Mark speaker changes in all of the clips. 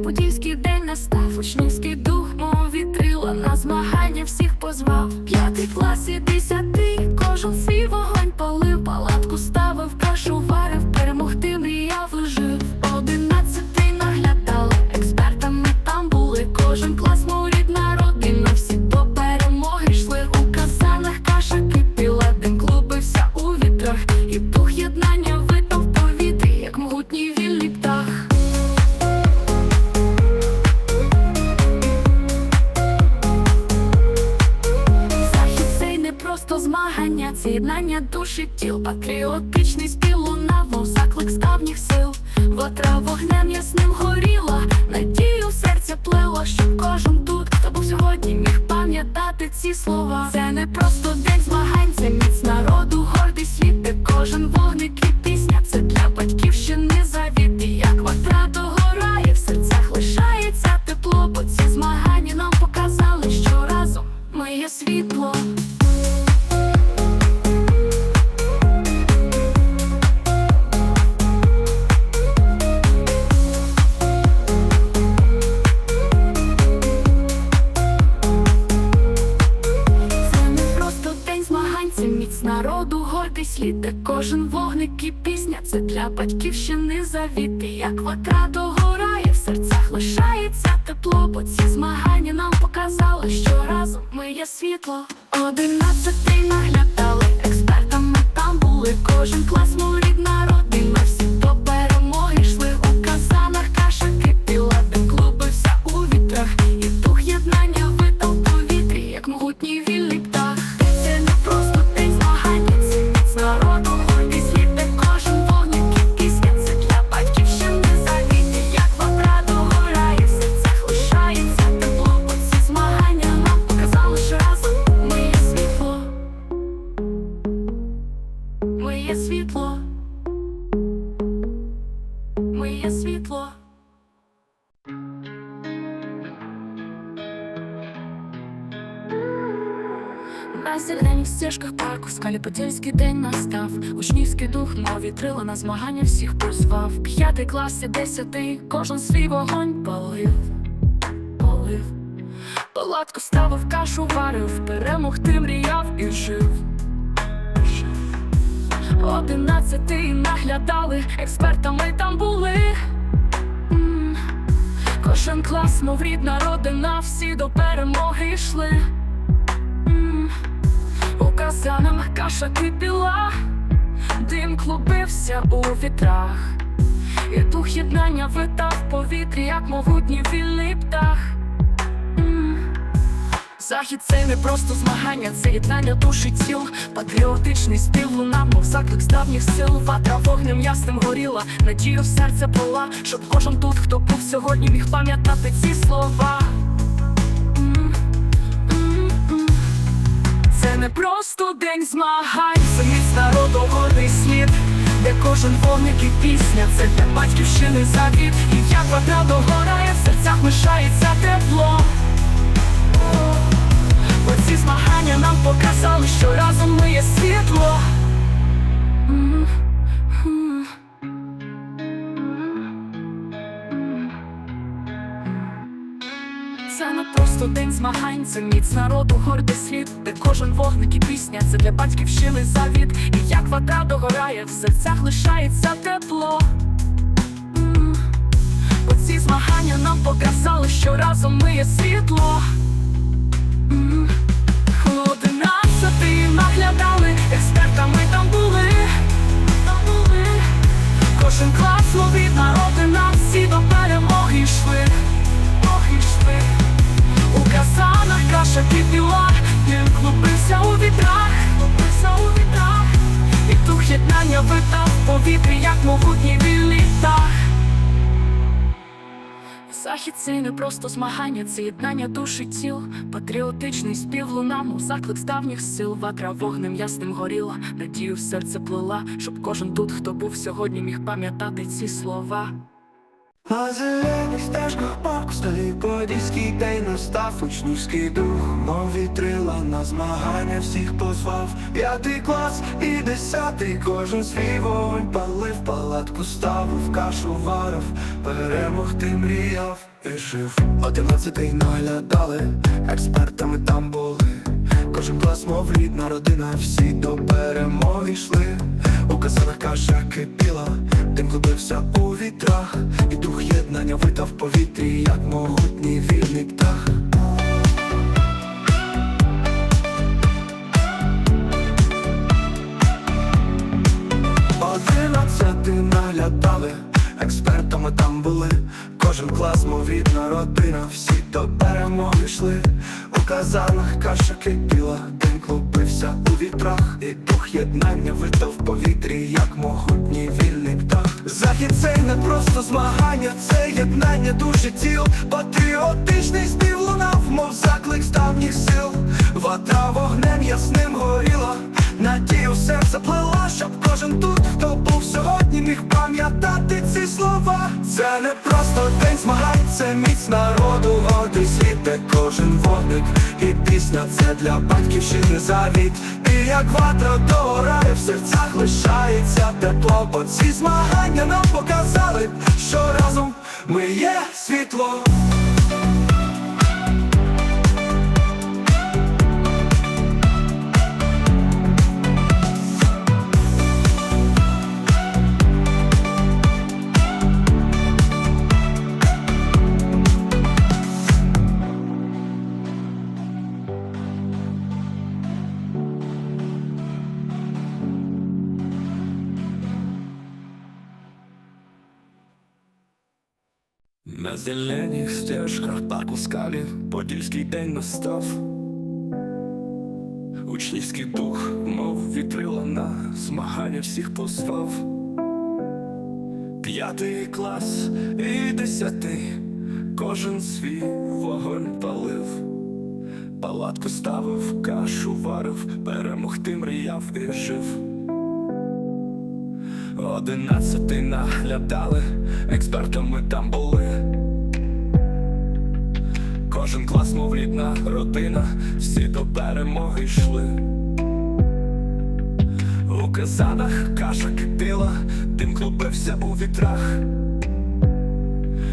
Speaker 1: Подільський день настав, учнівський дух, мов вітрила, на змагання всіх позвав. Єднання душі тіл, патріотичний спів лунав, мов заклик з давніх сил. Вотра вогнем ясним горіла, надію в серце плела, щоб кожен тут, хто був сьогодні, міг пам'ятати ці слова. Це не просто це для батьківщини завіти, як ватра догорає, в серцях лишається тепло, бо ці змагання нам показали, що разом ми є світло. Одинадцятий наглядали, експертами там були, кожен клас, мов рідна родина, є світло. Ми є світло. На зелених стежках парку скалі подільський день настав. Учнівський дух, мов вітрила на змагання всіх позвав. П'ятий клас і десятий, кожен свій вогонь палив, палив. Палатку ставив, кашу варив, перемогти мріяв і жив. Одинадцятий наглядали, експертами там були. Кожен клас, мов рідна родина, всі до перемоги йшли. У казанах каша кипіла, дим клубився у вітрах, і дух єднання витав повітрі, як могутній вільний птах. Захід це не просто змагання, це єднання душі тіл, патріотичний спів лунав, мов заклик з давніх сил, ватра вогнем ясним горіла, надію в серце пола, щоб кожен тут, хто був сьогодні, міг пам'ятати ці слова. Це не просто день змагань, це міць народу гордий слід, де кожен вогник і пісня, це для батьківщини завіт, і як вода догорає, в серцях лишається тепло. Ці нам показали, що разом ми є світло. Це не просто день змагань, це міць народу, гордий світ, де кожен вогник і пісня, це для батьківщини завіт. І як вода догорає, в серцях лишається тепло. М. Бо ці змагання нам показали, що разом ми є світло. Повітрі, як могутній вільний птах. Захід це не просто змагання, це єднання душі тіл, патріотичний спів лунам, заклик з давніх сил, ватра вогнем ясним горіла, надію в серце плила, щоб кожен тут, хто був сьогодні, міг пам'ятати ці слова.
Speaker 2: На зелених стежках парку столі подільський день настав учнівський дух, мов вітрила на змагання всіх позвав П'ятий клас і десятий, кожен свій вогонь палив, палатку ставив, кашу варив, перемогти мріяв і жив. Одинадцятий наглядали, експертами там були. Кожен клас, мов рідна родина, всі до перемоги йшли. У казанах каша кипіла, дим клубився у вітрах, і дух єднання витав в повітрі, як могутній вільний птах. Одинадцяти наглядали, експертами там були. Кожен клас, мов рідна родина, всі до перемоги йшли. У казанах каша кипіла, дим клубився у вітрах, і дух єднання витав в повітрі, як могутній вільний. Захід це не просто змагання, це єднання душі тіл, патріотичний спів лунав, мов заклик з давніх сил. Вода вогнем ясним горіла. Надію серце плела, щоб кожен тут, хто був сьогодні, міг пам'ятати ці слова. Це не просто день змагань, це міць вогник і пісня це для батьківщини завіт. І як ватра догорає, в серцях лишається тепло, бо ці змагання нам показали, що разом ми є світло. На зелених стежках парку скалі Подільський день настав Учнівський дух, мов вітрила на змагання всіх позвав П'ятий клас і десятий, кожен свій вогонь палив, палатку ставив, кашу варив, перемогти мріяв і жив. Одинадцятий наглядали, експертами там були. Кожен клас, мов рідна родина, всі до перемоги йшли. У казанах каша кипіла, дим клубився у вітрах.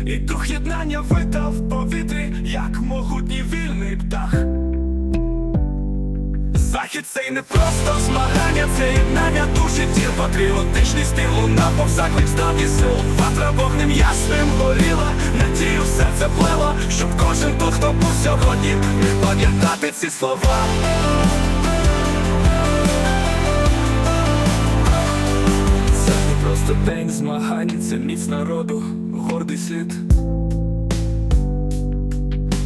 Speaker 2: І дух єднання витав в повітрі, як могутній вільний птах. Захід це й не просто змагання, це єднання душі тіл, патріотичний спів луна, мов заклик з давніх сил. Ватра вогнем ясним горіла, надію серце плело, щоб кожен тут, хто був сьогодні, міг пам'ятати ці слова. Це не просто день змагань, це міць народу, гордий слід.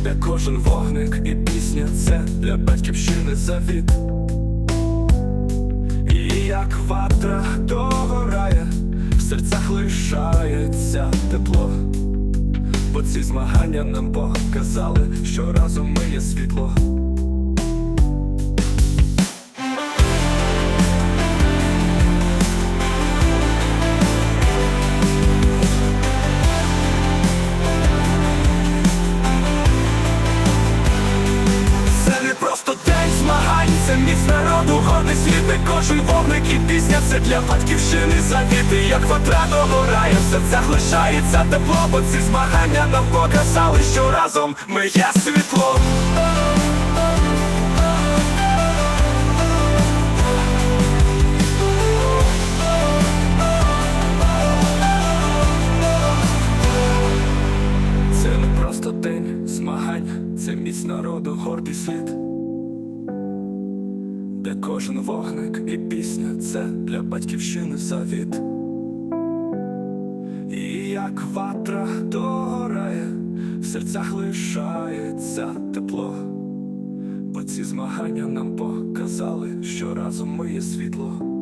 Speaker 2: Де кожен вогник і пісня це для батьківщини завіт. І як ватра догорає, в серцях лишається тепло. Бо ці змагання нам показали, що разом ми є світло. Це міць народу, гордий світ, де кожен вогник і пісня це для батьківщини завіти, як ватра догорає, в серцях лишається тепло, бо ці змагання нам показали, що разом ми є світло. Вогник і пісня це для батьківщини завіт. І як ватра догорає, в серцях лишається тепло. Бо ці змагання нам показали, що разом ми є світло.